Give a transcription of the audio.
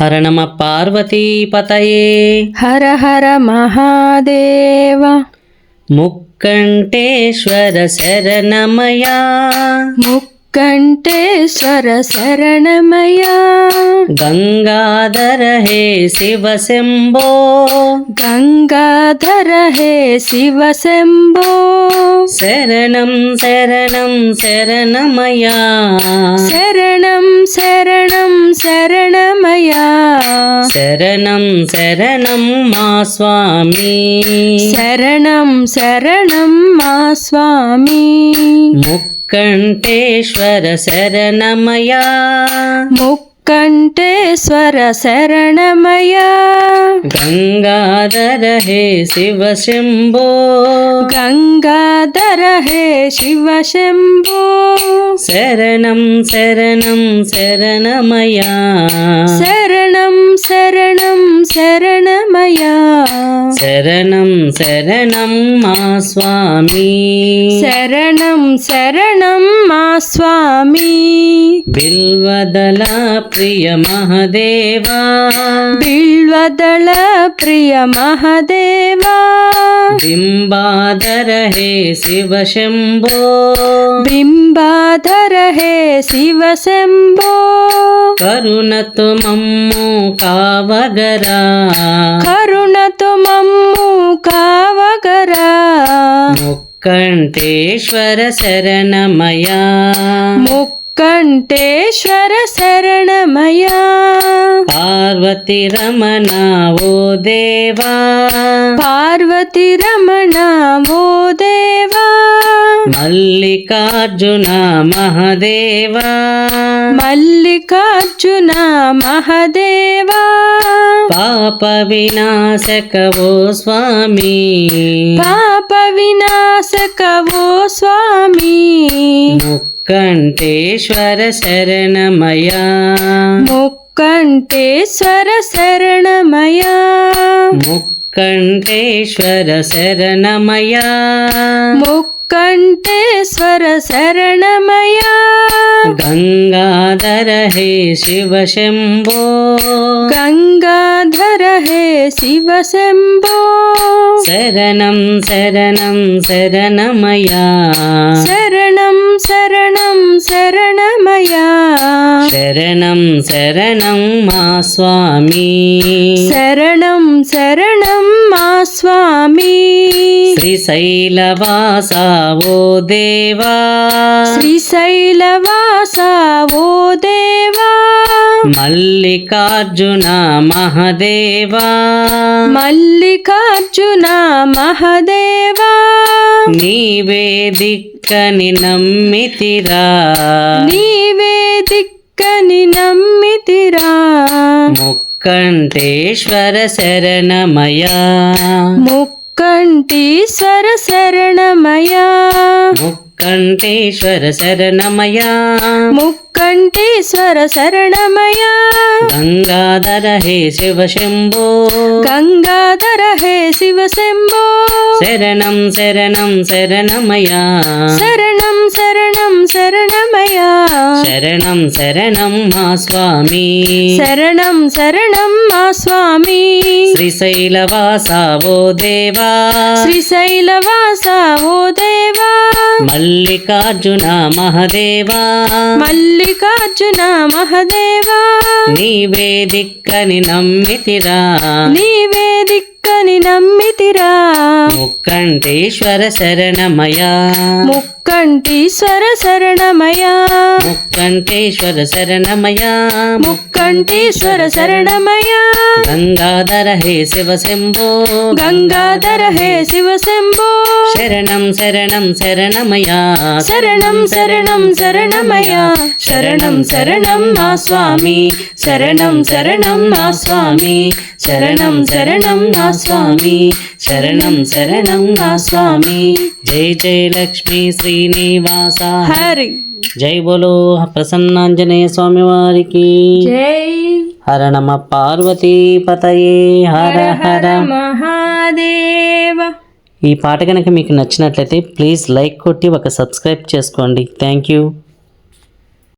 హర నమ పార్వతీపతయే. హర హర మహాదేవ. ముక్కంటేశ్వర శరణమయా. ముక్కంటేశ్వర శరణమయ. గంగాధర హే శివ శంభో. గంగాధర హే శివ శంభో. శరణం శరణం శరణమయా. శరణం శరణం శరణమయ శరణం శరణం మా స్వామి. శరణం శరణం మా స్వామి. ముక్కంటేశ్వర శరణమయా ముక్కంటేశ్వర శరణమయ గంగాధర హే శివ శంభో. గంగాధర హే శివ శంభో. శరణం శరణం శరణమయా శరణం శరణం శరణమయ శరణం శరణం మా స్వామి శరణం శరణం మా స్వామి బిల్వదల ప్రియ మహదేవా బిల్వదళ ప్రియ మహదేవా బింబాధర హే శివ శంభో బింబాధర హే శివ శంభో కరుణతు మమ్ము కావగరా కరుణతు మమ్ము కావగరా. ముక్కంటేశ్వర శరణమయా ముక్కంటేశ్వర శరణమయ పార్వతి రమణ ఓ దేవా. పార్వతి రమణ ఓ దేవా. మల్లికార్జున మహదేవా. మల్లికార్జున మహదేవా. పాప వినాశక ఓ స్వామి. పాప వినాశక ఓ స్వామి. ముక్కంటేశ్వర శరణమయా. ముక్కంటేశ్వర శరణమయ. ముక్కంటేశ్వర శరణమయా. ముక్కంటేశ్వర శరణమయ. గంగాధర హే శివ శంభో. గంగాధర హే శివ శంభో. శరణం శరణం శరణమయా. శరణం శరణం శరణమయ. శరణం శరణం మా స్వామి. శరణం శరణం మా స్వామి. శ్రీశైలవాస ఓ దేవా. శ్రీశైలవాస ఓ దేవా. మల్లికార్జున మహదేవా. మల్లికార్జున మహదేవా. నీవే దిక్కని నమ్మితిరా. నీవే దిక్కని నమ్మితిరా. ముక్కంటేశ్వర శరణమయా. ముక్కంటీశ్వర శరణమయ ముక్కంటేశ్వర శరణమయా ముక్కంటీశ్వర శరణమయ గంగాధర హే శివ శంభో. గంగాధర హే శివ శంభో. శరణం శరణం శరణమయా శరణం శరణం శరణమయ శరణం శరణం మా స్వామి. శరణం శరణం మా స్వామి. శ్రీశైలవాస ఓ దేవా. శ్రీశైలవాస ఓ దేవా. మల్లికార్జున మహదేవా. మల్లికార్జున మహదేవా. నీవే దిక్కని నమ్మితిరా. నీవే దిక్కని నమ్మితిరా. ముక్కంటేశ్వర శరణమయా ముక్కంటీశ్వర శరణమయ. ముక్కంటేశ్వర శరణమయా. ముక్కంటీశ్వర శరణమయ. గంగాధర హే శివ శంభో. గంగాధర హే శివ శంభో. శరణం శరణం శరణమయా. శరణం శరణం శరణమయ. శరణం శరణం మా స్వామి. శరణం శరణం మా స్వామి. శరణం శరణం మా స్వామి. శరణం శరణం మా స్వామి. జై జై లక్ష్మీ శ్రీనివాస। హరి। జై బోలో ప్రసన్నాంజనేయ స్వామి వారికి జై। హర నమ పార్వతీపతయే హర హర మహాదేవ। ఈ పాట కనుక మీకు నచ్చినట్లయితే ప్లీజ్ లైక్ కొట్టి ఒక సబ్స్క్రైబ్ చేసుకోండి. Thank you.